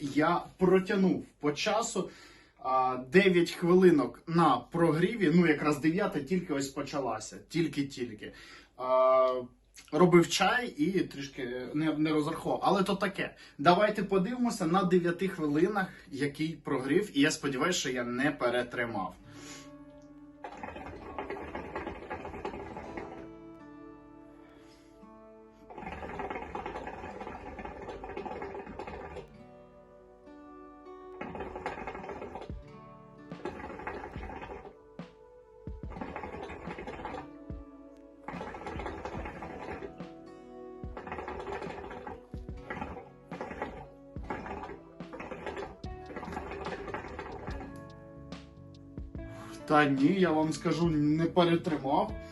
я протягнув по часу. 9 хвилинок на прогріві, ну якраз 9 тільки ось почалася. Тільки-тільки. Робив чай і трішки не, не розраховував. Але то таке. Давайте подивимося на 9 хвилинах, який прогрів, і я сподіваюся, що я не перетримав. Та ні, я вам скажу, не перетримав.